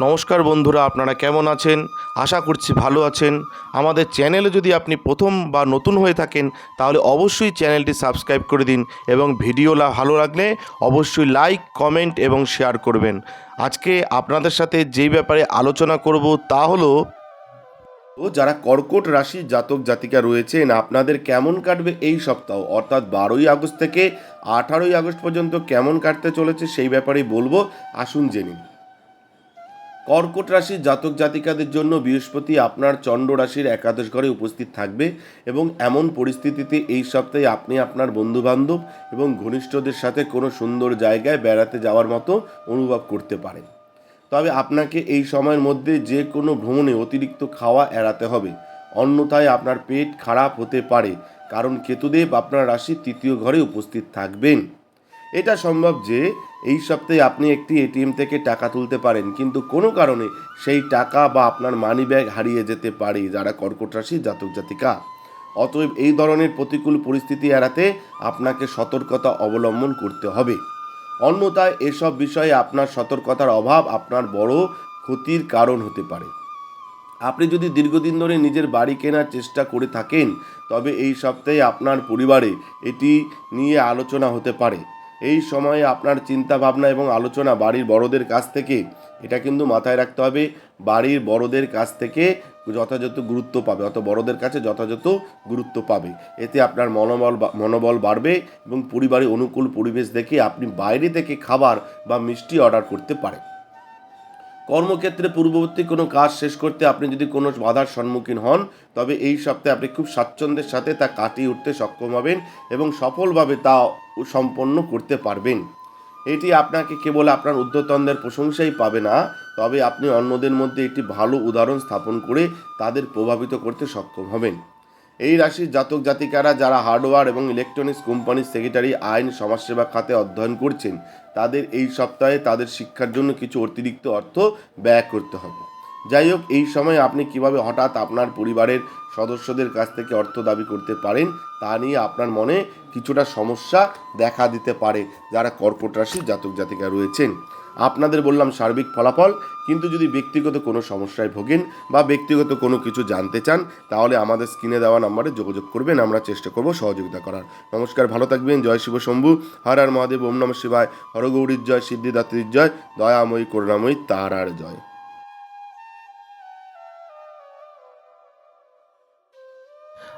নমস্কার বন্ধুরা, আপনারা কেমন আছেন? আশা করছি ভালো আছেন। আমাদের চ্যানেলে যদি আপনি প্রথম বা নতুন হয়ে থাকেন, তাহলে অবশ্যই চ্যানেলটি সাবস্ক্রাইব করে দিন এবং ভিডিওলা ভালো লাগলে অবশ্যই লাইক, কমেন্ট এবং শেয়ার করবেন। আজকে আপনাদের সাথে যেই ব্যাপারে আলোচনা করব তা হলো ও যারা কর্কট রাশি জাতক জাতিকা রয়েছেন, আপনাদের কেমন কাটবে এই সপ্তাহ? অর্থাৎ বারোই আগস্ট থেকে আঠারোই আগস্ট পর্যন্ত কেমন কাটতে চলেছে সেই ব্যাপারেই বলব। আসুন জেনে নিই। কর্কট রাশির জাতক জাতিকাদের জন্য বৃহস্পতি আপনার চন্দ্র রাশির একাদশ ঘরে উপস্থিত থাকবে এবং এমন পরিস্থিতিতে এই সপ্তাহে আপনি আপনার বন্ধুবান্ধব এবং ঘনিষ্ঠদের সাথে কোনো সুন্দর জায়গায় বেড়াতে যাওয়ার মতো অনুভব করতে পারেন। তবে আপনাকে এই সময়ের মধ্যে যে কোনো ভ্রমণে অতিরিক্ত খাওয়া এড়াতে হবে। অন্যথায় আপনার পেট খারাপ হতে পারে, কারণ কেতুদেব আপনার রাশির তৃতীয় ঘরে উপস্থিত থাকবেন। এটা সম্ভব যে এই সপ্তাহে আপনি একটি এটিএম থেকে টাকা তুলতে পারেন, কিন্তু কোনো কারণে সেই টাকা বা আপনার মানি ব্যাগ হারিয়ে যেতে পারে, যারা কর্কট রাশি, জাতক জাতিকা। অতএব এই ধরনের প্রতিকূল পরিস্থিতি এড়াতে আপনাকে সতর্কতা অবলম্বন করতে হবে। অন্যথায় এসব বিষয়ে আপনার সতর্কতার অভাব আপনার বড় ক্ষতির কারণ হতে পারে। আপনি যদি দীর্ঘদিন ধরে নিজের বাড়ি কেনার চেষ্টা করে থাকেন, তবে এই সপ্তাহে আপনার পরিবারে এটি নিয়ে আলোচনা হতে পারে। এই সময়ে আপনার চিন্তা ভাবনা এবং আলোচনা বাড়ির বড়দের কাছ থেকে, এটা কিন্তু মাথায় রাখতে হবে। বাড়ির বড়দের কাছ থেকে যথাযথ গুরুত্ব পাবে অত বড়দের কাছে যথাযথ গুরুত্ব পাবে। এতে আপনার মনোবল মনোবল বাড়বে এবং পরিবারের অনুকূল পরিবেশ দেখে আপনি বাইরে থেকে খাবার বা মিষ্টি অর্ডার করতে পারেন। কর্মক্ষেত্রে পূর্ববর্তী কোনো কাজ শেষ করতে আপনি যদি কোনো বাধার সম্মুখীন হন, তবে এই সপ্তাহে আপনি খুব স্বাচ্ছন্দ্যের সাথে তা কাটিয়ে উঠতে সক্ষম হবেন এবং সফলভাবে তা সম্পন্ন করতে পারবেন। এটি আপনাকে কেবল আপনার ঊর্ধ্বতনদের প্রশংসাই পাবে না, তবে আপনি অন্যদের মধ্যে একটি ভালো উদাহরণ স্থাপন করে তাদের প্রভাবিত করতে সক্ষম হবেন। এই রাশির জাতক জাতিকারা যারা হার্ডওয়্যার এবং ইলেকট্রনিক্স কোম্পানির সেক্রেটারি আইন, সমাজসেবা খাতে অধ্যয়ন করছেন, তাদের এই সপ্তাহে তাদের শিক্ষার জন্য কিছু অতিরিক্ত অর্থ ব্যয় করতে হবে। যাই হোক, এই সময় আপনি কীভাবে হঠাৎ আপনার পরিবারের সদস্যদের কাছ থেকে অর্থ দাবি করতে পারেন, তা নিয়ে আপনার মনে কিছুটা সমস্যা দেখা দিতে পারে যারা কর্কট রাশির জাতক জাতিকা রয়েছেন। আপনাদের বললাম সার্বিক ফলাফল, কিন্তু যদি ব্যক্তিগত কোনো সমস্যায় ভোগেন বা ব্যক্তিগত কোনো কিছু জানতে চান, তাহলে আমাদের স্ক্রিনে দেওয়া নাম্বারে যোগাযোগ করবেন, আমরা চেষ্টা করব সহযোগিতা করার। নমস্কার, ভালো থাকবেন, জয় শিব শম্ভু, হর হর মহাদেব, ওম নম শিবায় হরগৌরীর জয়, সিদ্ধিদাত্রীর জয়, দয়াময়ী, করুণাময়ী, তারার জয়।